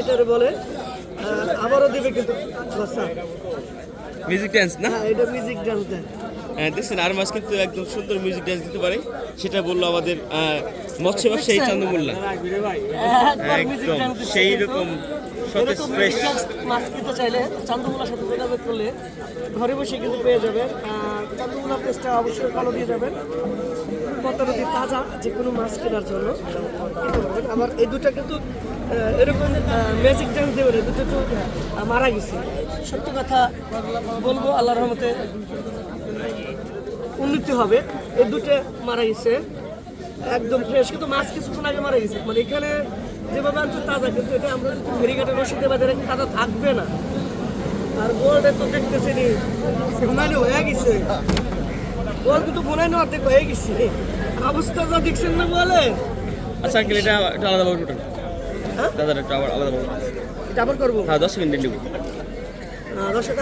এটারে বলে আবারও দিবে কিন্তু। বাচ্চা মিউজিক ডান্স না? হ্যাঁ এটা মিউজিক ডান্স দেয় হ্যাঁ দেখছেন আর মাছ কিন্তু একদম সুন্দর মিউজিক ড্যান্স দিতে পারে। সেটা বলল আমাদের আহ, মৎস্য ব্যবসায়ী চান্দমোল্লা। একবার মিউজিক একদম সেই রকম সতেজ ফ্রেশ মাছ কিনতে চাইলে চান্দমোলার সাথে যোগাযোগ করলে ঘরে বসে কিন্তু পেয়ে যাবেন। আর চান্দমোলা পেজটা অবশ্যই ফলো দিয়ে যাবেন। কত নদী তাজা যে কোনো মাছ কেনার জন্য। আবার এই দুটো কিন্তু এরকম ম্যাজিক ডান্স দেবে না দুটো তো মারা গেছে। সত্য কথা বলব আল্লাহ রহমতে উন্নতি হবে। এই দুটো মারা গেছে। একদম ফ্রেশ কিন্তু মাছ কিছুক্ষণ আগে মারা গেছে। মানে এখানে যেভাবে আনছে তাজা, কিন্তু এটা আমরা যদি ভেরিঘাটের রসিদে বাদে রাখি তাজা থাকবে না। আর গোল্ডে তো দেখতেছি নি হয়ে গেছে। গোল কিন্তু ঘুমাইলে অর্ধেক হয়ে গেছে। অবস্থা যা দেখছেন না বলে। আচ্ছা আঙ্কেল এটা একটু আলাদা ভাবে উঠান হ্যাঁ? দাদা একটু আবার আলাদা ভাবে এটা আবার করব? হ্যাঁ দশ সেকেন্ড দিন আহ, দর্শক